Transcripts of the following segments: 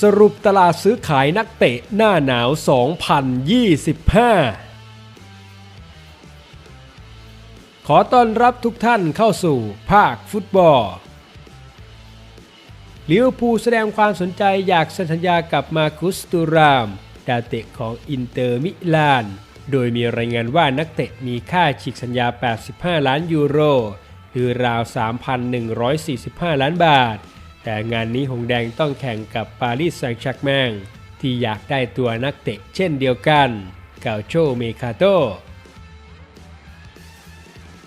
สรุปตลาดซื้อขายนักเตะหน้าหนาว 2025 ขอต้อนรับทุกท่านเข้าสู่ภาคฟุตบอลลิเวอร์พูลแสดงความสนใจอยากเซ็นสัญญากับมาคุสตูรามดาวเตะของอินเตอร์มิลาน โดยมีรายงานว่านักเตะมีค่าฉีกสัญญา 85 ล้านยูโร หรือราว 3,145 ล้านบาท แต่งานนี้หงแดงต้องแข่งกับปารีสแซงต์แชร์กแมงที่อยากได้ตัวนักเตะเช่นเดียวกันเกาโชเมคาโต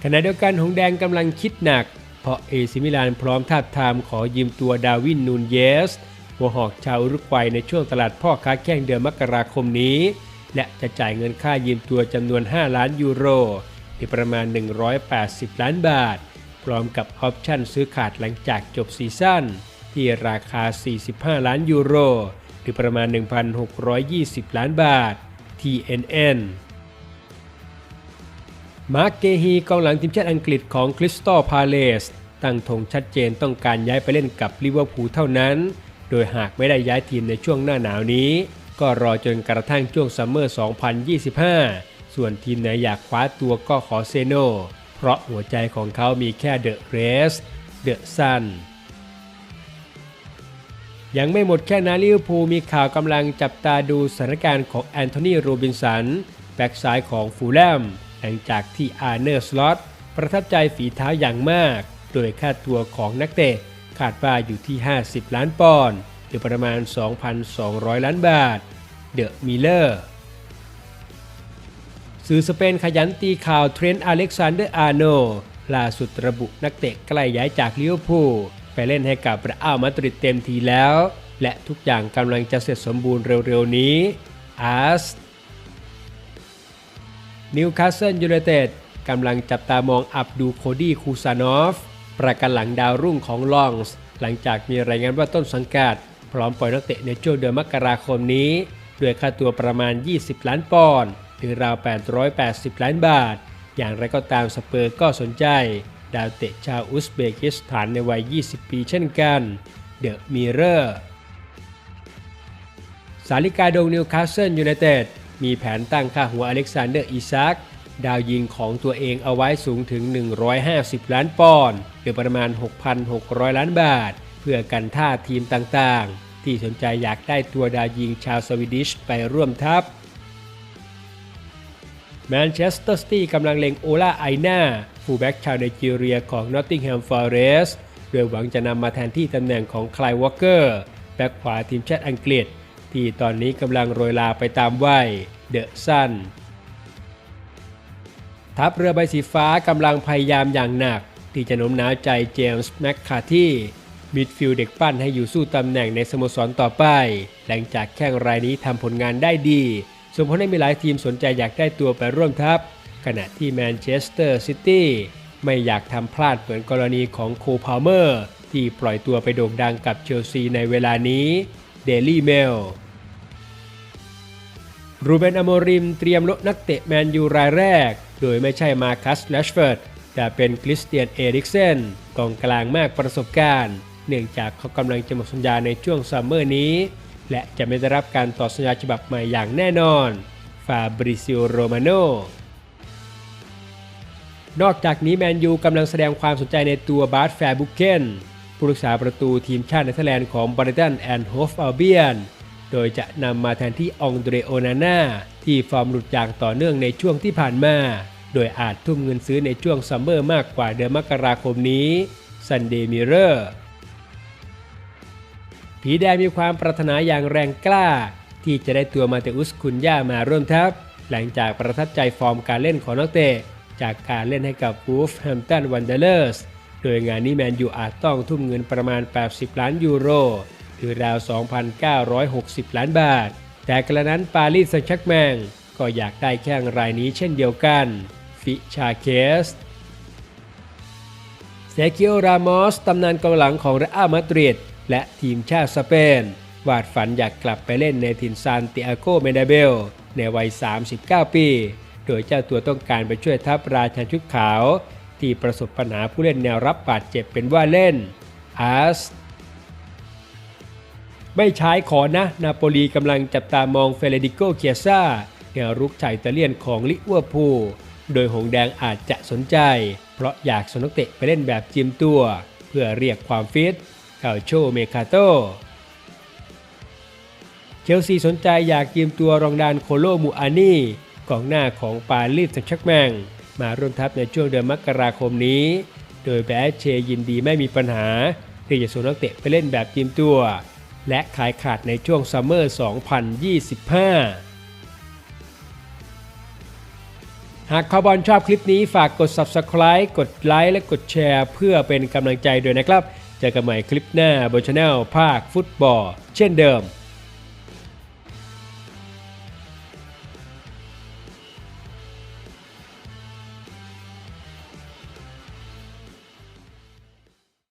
ขณะเดียวกันหงแดงกำลังคิดหนัก เพราะเอซิมิลานพร้อมทาบทามขอยืมตัวดาวินนูนเยส หัวหอกชาวอุรุกวัยในช่วงตลาดพ่อค้าแข้งเดือนมกราคมนี้ และจะจ่ายเงินค่ายืมตัวจำนวน 5 ล้านยูโรหรือประมาณ 180 ล้านบาท พร้อมกับออปชั่นซื้อขาดหลังจากจบซีซั่นที่ราคา 45 ล้านยูโร หรือประมาณ 1,620 ล้านบาท TNN มาร์กเกฮีกองหลังทีมชาติอังกฤษของคริสตัลพาเลสตั้งธงชัดเจนต้องการย้ายไปเล่นกับลิเวอร์พูลเท่านั้น โดยหากไม่ได้ย้ายทีมในช่วงหน้าหนาวนี้ ก็รอจนกระทั่งช่วงซัมเมอร์ 2025 ส่วนทีมไหนอยากคว้าตัวก็ขอเซโน เพราะหัวใจของเขามีแค่เดอะเรสเดอะซันยังไม่หมดแค่นั้นลิเวอร์พูลมีข่าวกำลังจับตาดูสถานการณ์ของแอนโทนีโรบินสัน แบ็กซ้ายของฟูลแลมหลังจากที่อาร์เนอร์สล็อตประทับใจฝีเท้าอย่างมาก โดยค่าตัวของนักเตะคาดว่าอยู่ที่ 50 ล้านปอนด์หรือประมาณ 2,200 ล้านบาท เดอะมิเลอร์ สื่อสเปนขยันตีข่าวเทรนต์อเล็กซานเดอร์อาร์โนล่าสุดระบุนักเตะใกล้ย้ายจากลิเวอร์พูลไปเล่นให้กับเรอัลมาดริดเต็มทีแล้ว และทุกอย่างกำลังจะเสร็จสมบูรณ์เร็วๆนี้อาร์สนิวคาสเซิลยูไนเต็ดกำลังจับตามองอับดูโคดี้คูซานอฟ ประกันหลังดาวรุ่งของลองส์ หลังจากมีรายงานว่าต้นสังกัด พร้อมปล่อยนักเตะในช่วงเดือนมกราคมนี้ ด้วยค่าตัวประมาณ 20 ล้านปอนด์ หรือราว 880 ล้านบาท อย่างไรก็ตามสเปอร์ก็สนใจ ดาวเตะชาวอุซเบกิสถานในวัย 20 ปีเช่นกัน เดอะมิเรอร์สาลิกาดงนิวคาสเซิลยูไนเต็ดมีแผนตั้งค่าหัวอเล็กซานเดอร์อิซักดาวยิงของตัวเองเอาไว้สูงถึง 150 ล้านปอนด์หรือประมาณ 6,600 ล้านบาท เพื่อกันท่าทีมต่างๆ ที่สนใจอยากได้ตัวดาวยิงชาวสวีดิชไปร่วมทัพ แมนเชสเตอร์ซิตี้กำลังเล็งโอลาไอนาฟูลแบ็กชาวไนจีเรียของนอตติงแฮมฟอเรสต์โดยหวังจะนำมาแทนที่ตำแหน่งของคลายวอลเกอร์แบ็กขวาทีมชาติอังกฤษ ที่ตอนนี้กำลังโรยลาไปตามวัยเดอะซันทัพเรือใบสีฟ้ากำลังพยายามอย่างหนัก ที่จะโน้มน้าวใจเจมส์แมคคาที่มิดฟิลด์เด็กปั้นให้อยู่สู้ตำแหน่งในสโมสรต่อไป หลังจากแข้งรายนี้ทำผลงานได้ดี ส่งผลให้มีหลายทีมสนใจอยากได้ตัวไปร่วมทัพ ขณะที่แมนเชสเตอร์ซิตี้ไม่อยากทำพลาดเหมือนกรณีของโคพาวเมอร์ ที่ปล่อยตัวไปโด่งดังกับเชลซีในเวลานี้เดลี่เมลรูเบนอโมริมเตรียมลดนักเตะแมนยูรายแรก โดยไม่ใช่มาคัสแลชเฟิร์ดแต่เป็นคริสเตียนเอริกเซนกองกลางมากประสบการณ์ เนื่องจากเขากำลังจะหมดสัญญาในช่วงซัมเมอร์นี้ และจะไม่ได้รับการต่อสัญญาฉบับใหม่อย่างแน่นอน ฟาบริซิโอ โรมาโน นอกจากนี้แมนยูกำลังแสดงความสนใจในตัวบาร์แฟร์บุเกนผู้รักษาประตูทีมชาติเนเธอร์แลนด์ของบริตันแอนด์โฮฟอัลเบียน โดยจะนำมาแทนที่องเดรโอนาน่าที่ฟอร์มหลุดอย่างต่อเนื่องในช่วงที่ผ่านมา โดยอาจทุ่มเงินซื้อในช่วงซัมเมอร์มากกว่าเดือนมกราคมนี้ซันเดย์มิเรอร์ ผีแดงมีความปรารถนาอย่างแรงกล้า ที่จะได้ตัวมาเตอุสคุนย่ามาร่วมทัพ หลังจากประทับใจฟอร์มการเล่นของนักเตะ จากการเล่นให้กับวูฟแฮมตันวันเดอร์เลอร์สโดยงานนี้แมนยูอาจต้องทุ่มเงินประมาณ 80 ล้านยูโร หรือราว 2,960 ล้านบาท แต่กระนั้นปารีสแซงต์แชกแมงก็อยากได้แข้งรายนี้เช่นเดียวกัน ฟิชาเคสเซคิโอรามอสตำนานกองหลังของเรอัลมาดริด และทีมชาติสเปน วาดฝันอยากกลับไปเล่นในถิ่นซานติอาโกเมนาเบล ในวัย 39 ปี โดยเจ้าตัวต้องการไปช่วยทัพราชันชุดขาว ที่ประสบปัญหาผู้เล่นแนวรับบาดเจ็บเป็นว่าเล่นอาร์สไม่ใช้ขอนะ นาโปลีกำลังจับตามองเฟเดริโกเคียซ่าแนวรุกชายตาเลียนของลิเวอร์พูล โดยหงแดงอาจจะสนใจ เพราะอยากสนนักเตะไปเล่นแบบจิมตัว เพื่อเรียกความฟิต คาโชเมคาโตเชลซีสนใจอยากยืมตัวรองดานโคโลมูอานี่กองหน้าของปารีสแซงต์แชร์แมงมาร่วมทัพในช่วงเดือนมกราคมนี้ โดยแบดเชยินดีไม่มีปัญหาที่จะส่งนักเตะไปเล่นแบบยืมตัว และขายขาดในช่วงซัมเมอร์ 2025 หากคาวบอลชอบคลิปนี้ฝากกด Subscribe กดไลค์และกดแชร์ เพื่อเป็นกำลังใจด้วยนะครับ เจอกันใหม่คลิปหน้าบนช anel ภาคฟุตบอล เช่นเดิม